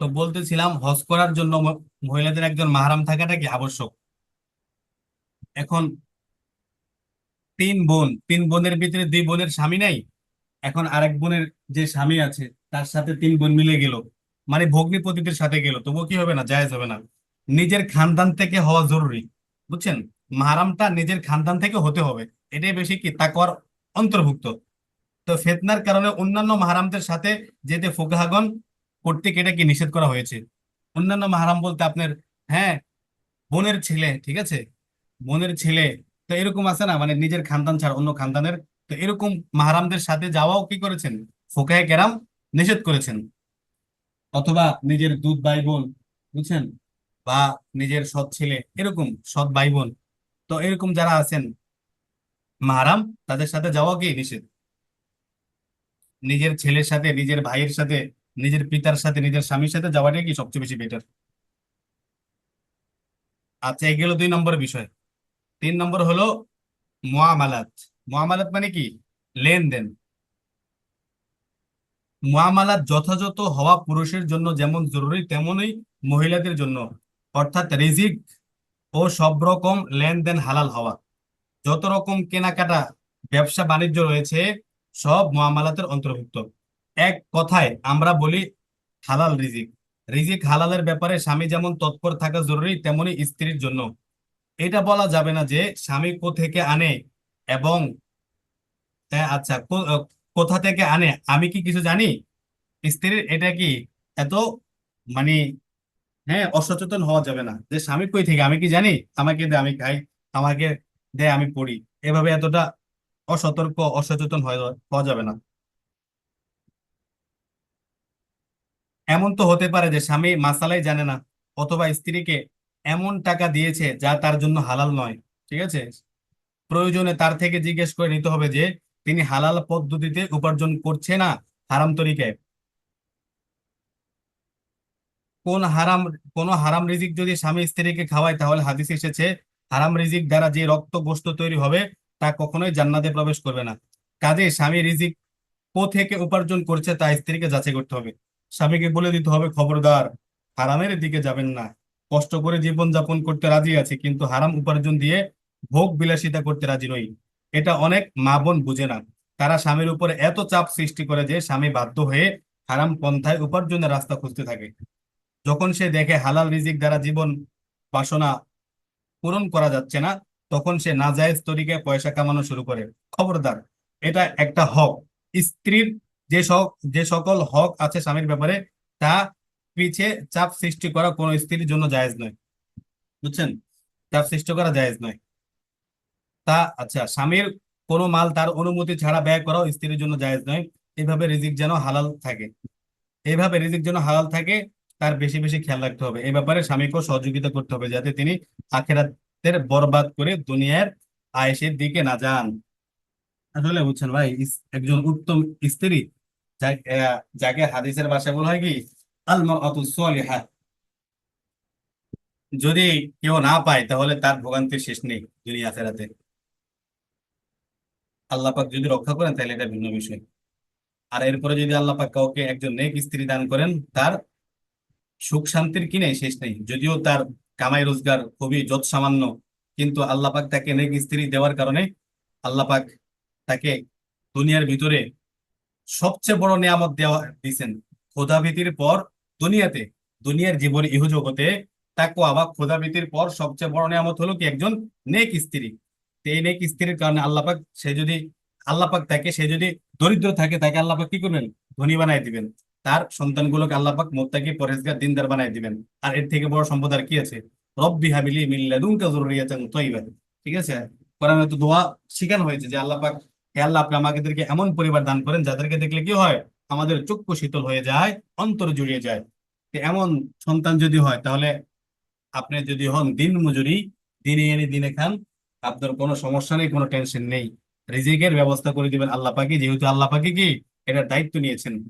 তো বলতেছিলাম, হজ করার জন্য মহিলাদের একজন মাহরাম থাকাটা কি আবশ্যক? এখন তিন বোন, তিন বোনের ভিতরে দুই বোনের স্বামী নাই, এখন আরেক বোনের যে স্বামী আছে, তার সাথে তিন বোন মিলে গেল মানে ভগ্নিপতিদের সাথে গেল, তবুও কি হবে না, জায়েজ হবে না। নিজের খানদান থেকে হওয়া জরুরি, বুঝছেন? মাহারামটা নিজের খানদান থেকে হতে হবে, এটাই বেশি কি, তাকওয়ার অন্তর্ভুক্ত। তো ফেতনার কারণে অন্যান্য মাহারামদের সাথে যেতে ফুকাহাগন কর্তৃক এটা কি নিষেধ করা হয়েছে? অন্যান্য মাহারাম বলতে আপনার হ্যাঁ বোনের ছেলে, ঠিক আছে? বোনের ছেলে, তো এরকম আছে না? মানে নিজের খানদান ছাড়া অন্য খানদানের, তো এরকম মাহারামদের সাথে যাওয়াও কি করেছেন? ফোকাহে কেরাম নিষেধ করেছেন। অথবা নিজের দুধ ভাই বোন বুঝছেন? বা নিজের সৎ ছেলে, এরকম সৎ ভাই বোন তো এরকম যারা আছেন, মাহারাম, তাদের সাথে যাওয়া কি নিষেধ? নিজের ছেলের সাথে, নিজের ভাইয়ের সাথে, নিজের পিতার সাথে, নিজের স্বামীর সাথে যাওয়াটাই কি সবচেয়ে বেশি বেটার আচ্ছা এই গেল দুই নম্বর বিষয়। তিন নম্বর হলো মুআমালাত মুআমালাত মানে কি? লেনদেন। মুআমালাত যথাযথ হওয়া পুরুষের জন্য যেমন জরুরি, তেমনই মহিলাদের জন্য। অর্থাৎ রিজিক ও সব রকম লেনদেন হালাল হওয়া। যত রকম কেনাকাটা, ব্যবসা, বাণিজ্য রয়েছে সব মুআমালাতের অন্তর্ভুক্ত। এক কথায় আমরা বলি হালাল রিজিক। রিজিক হালালের ব্যাপারে স্বামী যেমন তৎপর থাকা জরুরি, তেমনি স্ত্রীর জন্য। এটা বলা যাবে না যে স্বামী কোথেকে আনে এবং আচ্ছা কোথা থেকে আনে? আমি কি কিছু জানি? স্ত্রীর এটা কি এত মানে হ্যাঁ অসচেতন হওয়া যাবে না যে স্বামী কই থেকে? আমি কি জানি? আমাকে দে, আমি খাই, আমাকে দে, আমি পড়ি। এভাবে এতটা অসতর্ক, অসচেতন হওয়া যাবে না। এমন তো হতে পারে যে স্বামী মাসালাই জানে না, অথবা স্ত্রীকে এমন টাকা দিয়েছে যা তার জন্য হালাল নয়, ঠিক আছে? প্রয়োজনে তার থেকে জিজ্ঞেস করে নিতে হবে যে, তিনি হালাল পদ্ধতিতে উপার্জন করছে না হারাম তরিকায়? কোন হারাম কোন হারাম রিজিক যদি স্বামী স্ত্রীকে খাওয়ায়, তাহলে হাদিস এসেছে, হারাম রিজিক দ্বারা যে রক্ত গোশত তৈরি হবে তা কখনোই জান্নাতে প্রবেশ করবে না। কাজে স্বামী রিজিক কো থেকে উপার্জন করছে তা স্ত্রীকে যাচাই করতে হবে। স্বামীকে বলে দিতে হবে, খবরদার, হারামের দিকে যাবেন না। কষ্ট করে জীবন যাপন করতে রাজি আছে, কিন্তু হারাম উপার্জন দিয়ে ভোগ বিলাসিতা করতে রাজি নই। এটা অনেক মা বোন বুঝে না। তারা স্বামীর উপর এত চাপ সৃষ্টি করে যে স্বামী বাধ্য হয়ে হারাম পন্থায় উপার্জনের রাস্তা খুঁজতে থাকে। যখন সে দেখে হালাল রিজিক দ্বারা জীবন বাসনা পূরণ করা যাচ্ছে না তখন সে নাজায়েজ তরিকায় পয়সা কামানো শুরু করে। খবরদার, এটা একটা হক। স্ত্রীর যে যে সকল হক আছে স্বামীর ব্যাপারে, তা পিছে চাপ সৃষ্টি করা কোনো স্ত্রীর জন্য জায়েজ নয়। বুঝছেন? চাপ সৃষ্টি করা জায়েজ নয়। তা আচ্ছা স্বামীর কোনো মাল তার অনুমতি ছাড়া ব্যয় করাও স্ত্রীর জন্য জায়েজ নয়। এভাবে রিজিক যেন হালাল থাকে। এভাবে রিজিক যেন হালাল থাকে, তার বেশি বেশি খেয়াল রাখতে হবে। এই ব্যাপারে স্বামীকেও সহযোগিতা করতে হবে যাতে তিনি আখেরাতের বরবাদ করে দুনিয়ার আয়েশের দিকে না যান। আসলে বুঝছেন ভাই একজন উত্তম স্ত্রী যাকে হাদিসের ভাষায় বলা হয় কি আল মারআতু সালিহা। যদি কেউ না পায়, তাহলে তার ভোগান্তির শেষ নেই দুনিয়া আখেরাতে। আল্লাহ পাক যদি রক্ষা করেন, তাহলে এটা ভিন্ন বিষয়। আর এরপরে যদি আল্লাহ পাক কাউকে একজন নেক স্ত্রী দান করেন, তার সুখ শান্তির কিনে শেষ নেই, যদিও তার কামাই রোজগার খুবই যৎ সামান্য কিন্তু আল্লাহ পাক তাকে নেক স্ত্রী দেওয়ার কারণে আল্লাহ পাক তাকে দুনিয়ার ভিতরে সবচেয়ে বড় নিয়ামত দেওয়া দিয়েছেন। খোদাভীতির পর দুনিয়াতে, দুনিয়ার জীবন ইহজগতে তাকওয়া বা খোদাভীতির পর সবচেয়ে বড় নিয়ামত হলো কি? একজন নেক স্ত্রী। এই নেক স্ত্রীর কারণে আল্লাহ পাক সে যদি, আল্লাহ পাক তাকে সে যদি দরিদ্র থাকে, তাকে আল্লাহ পাক কি করবেন? ধনী বানাই দিবেন। তার সন্তানগুলোকে আল্লাহ পাক মোত্তাকি পরহেজগার, দিনদার বানাই দিবেন। আর এর থেকে বড় সম্পদ আর কি আছে? রব্বি হাবিলি মিন লাদুনকা যুররিয়াতান ঠিক আছে? কোরআনে তো দোয়া শিখানো হয়েছে যে আল্লাহ পাক, হে আল্লাহ আপনি আমাদেরকে এমন পরিবার দান করেন যাদেরকে দেখলে কি হয়? আমাদের চক্ষু শীতল হয়ে যায়, অন্তর জুড়িয়ে যায়। এমন সন্তান যদি হয়, তাহলে আপনি যদি হন দিন মজুরি, দিনে এনে দিনে খান, আপনার কোনো সমস্যা নেই, কোনো টেনশন নেই। রিজিকের ব্যবস্থা করে দিবেন আল্লাহ পাকি যেহেতু আল্লাহ পাকি কি? এটার দায়িত্ব নিয়েছেন।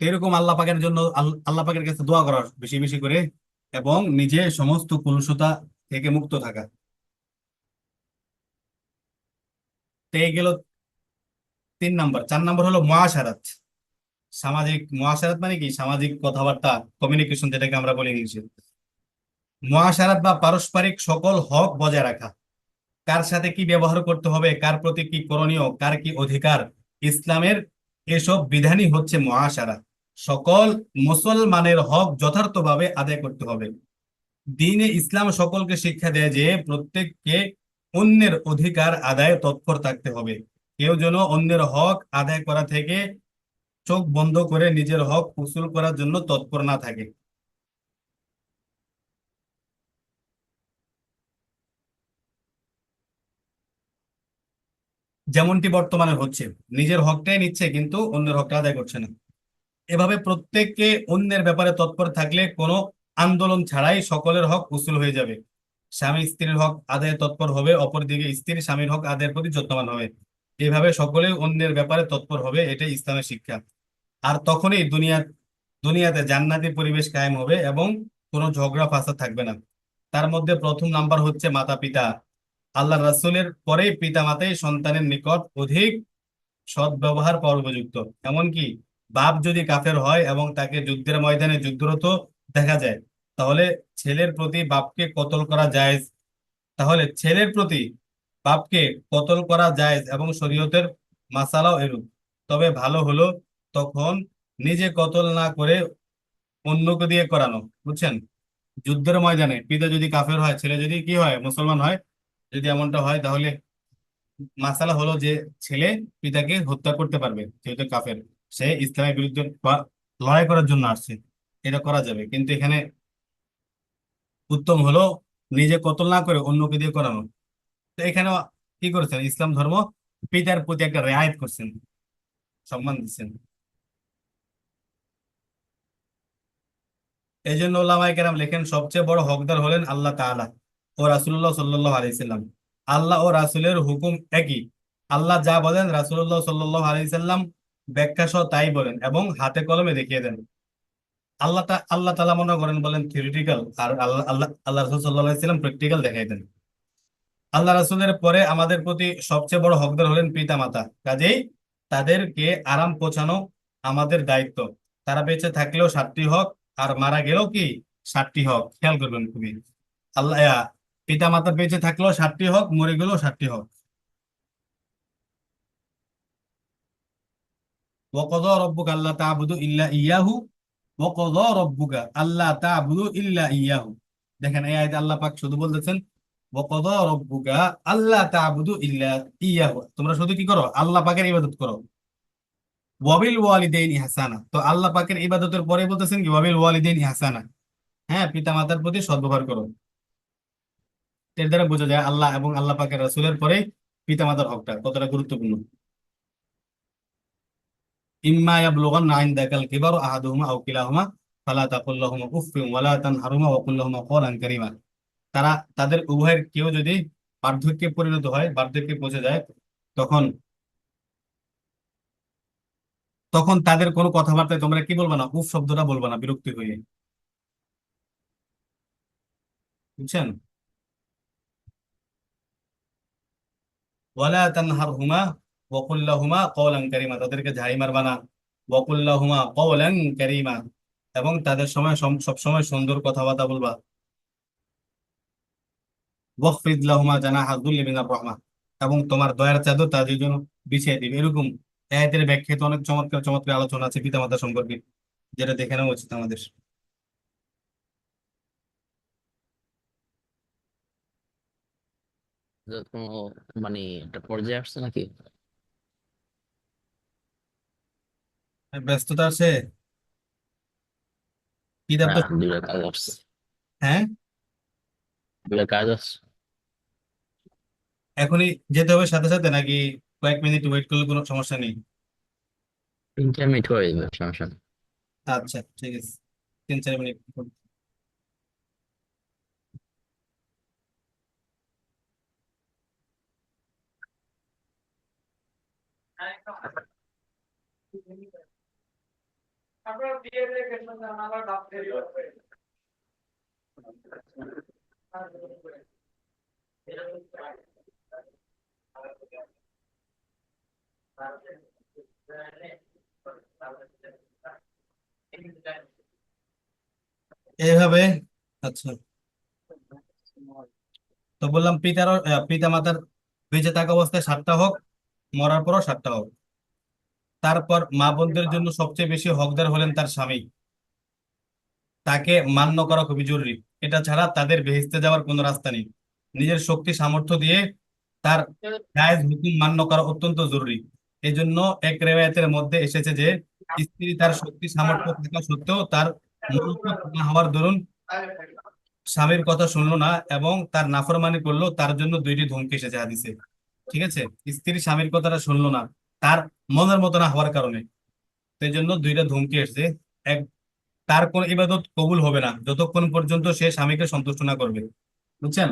এরকম আল্লাহ পাকের জন্য আল- আল্লাহ পাকের কাছে দোয়া করা বেশি বেশি করে এবং নিজে সমস্ত কলুষতা থেকে মুক্ত থাকা। এই গেল তিন নাম্বার। চার নাম্বার হলো মুআশারাত সামাজিক, মহাসারাত মানে কি? সামাজিক কথাবার্তা কমিউনিকেশন যেটাকে আমরা বলি ইংলিশে মহাসারাত বা পারস্পরিক সকল হক বজায় রাখা। কার সাথে কি ব্যবহার করতে হবে, কার প্রতি কি করণীয়, কার কি অধিকার? ইসলামের এসব বিধানই হচ্ছে মহাসারা সকল মুসলমানের হক যথার্থভাবে আদায় করতে হবে। দিনে ইসলাম সকলকে শিক্ষা দেয় যে, প্রত্যেককে অন্যের অধিকার আদায়ে তৎপর থাকতে হবে। কেউ যেন অন্যের হক আদায় করা থেকে চোখ বন্ধ করে নিজের হক উসুল করার জন্য তৎপর না থাকে। যেমনটি বর্তমানে হচ্ছে, নিজের হকটাই নিচ্ছে কিন্তু অন্যের হকটা আদায় করছে না। এভাবে প্রত্যেককে অন্যের ব্যাপারে তৎপর থাকলে কোনো আন্দোলন ছাড়াই সকলের হক উসুল হয়ে যাবে। স্বামী স্ত্রীর হক আদায়ে তৎপর হবে, অপরদিকে স্ত্রী স্বামীর হক আদায়ের প্রতি যত্নবান হবে। এইভাবে সকলে অন্যের ব্যাপারে তৎপর হবে, এটাই ইসলামের শিক্ষা। আর তখনই দুনিয়া দুনিয়াতে জান্নাতি পরিবেশ কায়েম হবে এবং কোনো ঝগড়া ফাসাদ থাকবে না। তার মধ্যে প্রথম নাম্বার হচ্ছে মাতা পিতা আল্লাহ রাসূলের পরেই পিতা মাতাই সন্তানের নিকট অধিক সদ্ব্যবহার ব্যবহার পাওয়ার উপযুক্ত। এমনকি বাপ যদি কাফের হয় এবং তাকে যুদ্ধের ময়দানে যুদ্ধরত দেখা যায়, তাহলে ছেলের প্রতি বাপকে কতল করা জায়েজ? তাহলে ছেলের প্রতি বাপকে কতল করা জায়েজ এবং শরীয়তের মাসালাও এরূপ। তবে ভালো হলো তখন নিজে কতল না করে অন্যকে দিয়ে করানো, বুঝছেন? যুদ্ধের ময়দানে পিতা যদি কাফের হয়, ছেলে যদি কি হয়, মুসলমান হয়, যদি এমনটা হয়, তাহলে মাসালা হলো যে ছেলে পিতাকে হত্যা করতে পারবে, যেহেতু কাফের। সে ইসলামের বিরুদ্ধে লড়াই করার জন্য আসছে। এটা করা যাবে। কিন্তু এখানে উত্তম হলো নিজে কতল না করে অন্যকে দিয়ে করানো। তো এখানে কি করেছেন? ইসলাম ধর্ম পিতার প্রতি একটা রেয়ায়ত করছেন। সম্মান দিচ্ছেন। এই জন্য ওলামায়ে কেরাম লেখেন, সবচেয়ে বড় হকদার হলেন আল্লাহ তাআলা ও রাসুল্লাহ সাল্লাল্লাহু আলাইহি সাল্লাম। আল্লাহ ও রাসূলের হুকুম একই। আল্লাহ যা বলেন রাসুল্লাহ সাল্লাল্লাহু আলাইহি সাল্লাম ব্যাখ্যা সহ তাই বলেন এবং হাতে কলমে দেখিয়ে দেন। আল্লাহ আল্লাহ তালা মনে করেন বলেন থিওরিটিক্যাল আর আল্লাহ আল্লাহ আল্লাহ রাসূল সাল্লাল্লাহু প্র্যাকটিক্যাল দেখাই দেন। আল্লাহ রাসূলের পরে আমাদের প্রতি সবচেয়ে বড় হকদার হলেন পিতা মাতা কাজেই তাদেরকে আরাম পৌঁছানো আমাদের দায়িত্ব। তারা বেঁচে থাকলেও সাতটি হক, আর মারা গেলেও কি সাতটি হক? খেয়াল করবেন খুবই। আল্লাহ পিতা মাতা বেঁচে থাকলেও সাতটি হক, মরে গেলেও সাতটি হক। ওয়াকযা রব্বুকা আল্লা তা'বুদু ইয়াহু ওয়াকযা রব্বুকা আল্লা তা'বুদু ইল্লা ইয়াহু দেখেন এই আল্লাহ পাক শুধু বলতেছেন ওয়াকযা রব্বুকা আল্লা তা'বুদু ইল্লা ইয়াহু তোমরা শুধু কি করো? আল্লাহ পাকের ইবাদত করো। তো আল্লাহ পাকের ইবাদতের পরে বলতেছেন কি? হ্যাঁ পিতা মাতার প্রতি করো। এর দ্বারা বোঝা যায় আল্লাহ এবং আল্লাহ পাকের রাসূলের পরে পিতা মাতার হকটা কতটা গুরুত্বপূর্ণ। তারা, তাদের উভয়ের কেউ যদি বার্ধক্যে পরিণত হয়, বার্ধক্যে পৌঁছে যায়, তখন তখন তাদের কোনো কথাবার্তায় তোমরা কি বলবা না? উফ শব্দটা বলবা না, বিরক্তি হয়ে। বুঝছেন? ওয়ালা তানহারহুমা ওয়া কুল কারীমা, তাদেরকে ঝাড়ি মারবা না ওয়া কুল লাহুমা এবং তাদের সময় সব সময় সুন্দর কথাবার্তা বলবা। ওয়াখফিদ লাহুমা জানাহা যুল্লি মিনার রাহমা এবং তোমার দয়ার চাদর তাদের জন্য বিছিয়ে দিবে। এরকম আয়াতের ব্যাখ্যাতে অনেক চমৎকার চমৎকার আলোচনা আছে পিতামাতা সম্পর্কে, যেটা দেখে নেওয়া উচিত আমাদের। মানে একটা পর্যায়ে আসছে নাকি? ব্যস্ততা আছে? কি দাবদা দুইটা কাজ আসছে হ্যাঁ? দুইটা কাজ আসছে এখনই যেতে হবে সাথে সাথে নাকি কয়েক মিনিট ওয়েট করলে কোনো সমস্যা নেই? তিন চার মিনিট হয়ে যাবে সমস্যা নেই। আচ্ছা ঠিক আছে। তিন চার মিনিট Thank. এভাবে আচ্ছা। তো বললাম পিতার পিতা মাতার বেঁচে থাকা অবস্থায় সাতটা হোক, মরার পরও সাতটা হোক। তারপর মা বোনদের জন্য সবচেয়ে বেশি হকদার হলেন তার স্বামী। তাকে মান্য করা খুবই জরুরি। এটা ছাড়া তাদের বেহেস্তে যাওয়ার কোনো রাস্তা নেই। নিজের শক্তি সামর্থ্য দিয়ে তার জায়েজ হুকুম মান্য করা অত্যন্ত জরুরি। এই জন্য এক রেওয়ায়তের মধ্যে এসেছে যে স্ত্রী তার শক্তি সামর্থ্য থাকা সত্ত্বেও তার না হওয়ার দরুন স্বামীর কথা শুনলো না এবং তার নাফরমানি করল। তার জন্য দুইটি ধমকি এসেছে হাদিসে। ঠিক আছে? স্ত্রী স্বামীর কথাটা শুনলো না। তার মনের মতো না হওয়ার কারণে। সেই জন্য দুইটা ধমকি এসেছে। এক, তার কোন ইবাদত কবুল হবে না। যতক্ষণ পর্যন্ত সে স্বামীকে সন্তুষ্ট না করবে। বুঝছেন?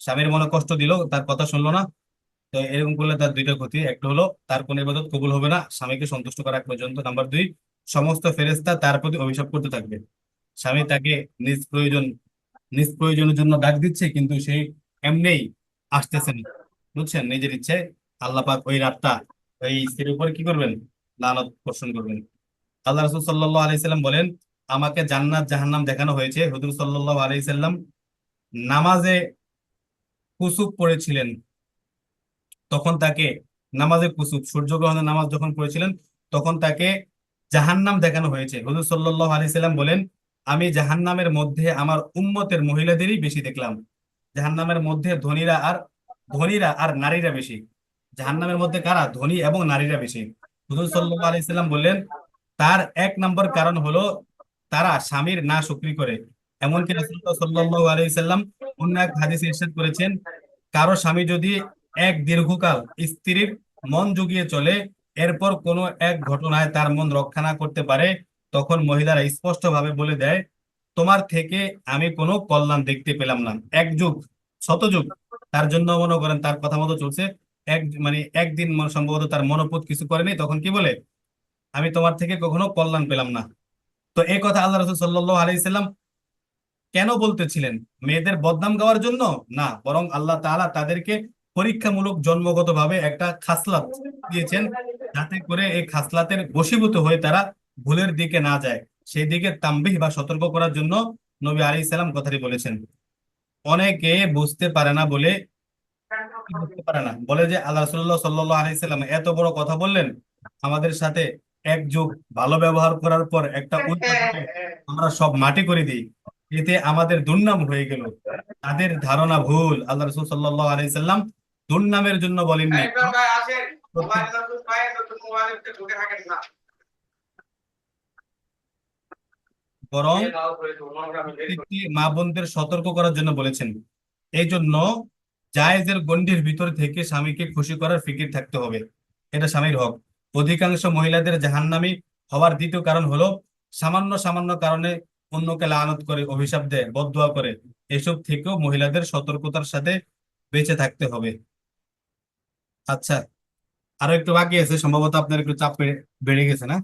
স্বামীর মনে কষ্ট দিল, তার কথা শুনলো না। তো এরকম করলে তার দুইটা ক্ষতি। একটা হলো, তার কোন ইবাদত কবুল হবে না। স্বামীকে সন্তুষ্ট করা পর্যন্ত। নাম্বার দুই, সমস্ত ফেরেশতা তার প্রতি অভিশাপ করতে থাকবে। স্বামী তাকে নিজ প্রয়োজন, নিজ প্রয়োজনের জন্য ডাক দিচ্ছে, কিন্তু সেই এমনিই আসতেছে না। বুঝছেন? নিজের ইচ্ছে আল্লাহ পাক ওই রাতটা, ওই স্ত্রীর উপর কি করবেন? লানত বর্ষণ করবেন। আল্লাহ রসুল সাল্লাল্লাহু আলাইহি সাল্লাম বলেন, আমাকে জান্নাত, জাহান্নাম দেখানো হয়েছে। হুজুর সাল্লাল্লাহু আলাইহি সাল্লাম নামাজে কুসুপ পড়েছিলেন। তখন তাকে নামাজে কুসুপ, সূর্যগ্রহণের নামাজ যখন পড়েছিলেন, তখন তাকে জাহান্নাম দেখানো হয়েছে। হুজুর সাল্লাল্লাহু আলাইহি সাল্লাম বলেন, আমি জাহান্নামের মধ্যে আমার উম্মতের মহিলাদেরই বেশি দেখলাম। জাহান্নামের মধ্যে ধনীরা আর ধনীরা আর নারীরা বেশি। জাহান্নামের মধ্যে কারা? ধনী এবং নারীরা বেশি। হুজুর সাল্লাল্লাহু আলাইহি সাল্লাম বললেন, তার এক নম্বর কারণ হলো তারা স্বামীর না শুকরি করে। এমনকি রাসূলুল্লাহ সাল্লাল্লাহু আলাইহি অন্য এক হাদিসে ইরশাদ করেছেন, কারও স্বামী যদি এক দীর্ঘকাল স্ত্রীর মন জুগিয়ে চলে, এরপর কোনো এক ঘটনায় তার মন রক্ষা না করতে পারে, তখন মহিলারা স্পষ্টভাবে বলে দেয়, তোমার থেকে আমি কোনো কল্যাণ দেখতে পেলাম না। এক যুগ, শত যুগ, তার জন্য মনে করেন তার কথা মতো চলছে। এক মানে একদিন সম্ভবত তার মনোপুত কিছু করেনি, তখন কি বলে? আমি তোমার থেকে কখনো কল্যাণ পেলাম না। তো এই কথা আল্লাহ রসুল সাল্লাল্লাহু আলাইহি সাল্লাম কেন বলতেছিলেন? মেয়েদের বদনাম গাওয়ার জন্য? না, বরং আল্লাহ তাআলা তাদেরকে পরীক্ষামূলক জন্মগতভাবে একটা খাসলাত দিয়েছেন যাতে করে এই খাসলাতের বশীভূত হয়ে তারা ভুলের দিকে না যায়। সেই দিকে তাম্বিহ বা সতর্ক করার জন্য নবী আলাইহিস সালাম কথাটি বলেছেন। অনেকে বুঝতে পারে না বলে বুঝতে পারে না। বলে যে আল্লাহ রাসূলুল্লাহ সাল্লাল্লাহু আলাইহি সাল্লাম এত বড় কথা বললেন আমাদের সাথে এক যুগ ভালো ব্যবহার করার পর একটা আমরা সব মাটি করে দিই এতে আমাদের দুর্নাম হয়ে গেল। তাদের ধারণা ভুল। আল্লাহ রাসূল সাল্লাল্লাহু আলাইহি সাল্লাম দুর্নামের জন্য বলেননি বরং মা বোনদের সতর্ক করার জন্য বলেছেন। এই জন্য জায়েজের গণ্ডির ভিতর থেকে স্বামীকে খুশি করার ফিকির থাকতে হবে। এটা স্বামীর হক। অধিকাংশ মহিলাদের জাহান্নামী হওয়ার দ্বিতীয় কারণ হলো সামান্য সামান্য কারণে অন্যকে লানত করে, অভিশাপ দেয়, বদদুয়া করে। এসব থেকেও মহিলাদের সতর্কতার সাথে বেঁচে থাকতে হবে। আচ্ছা আরও একটু বাকি আছে, সম্ভবত আপনার একটু চাপ বেড়ে গেছে না?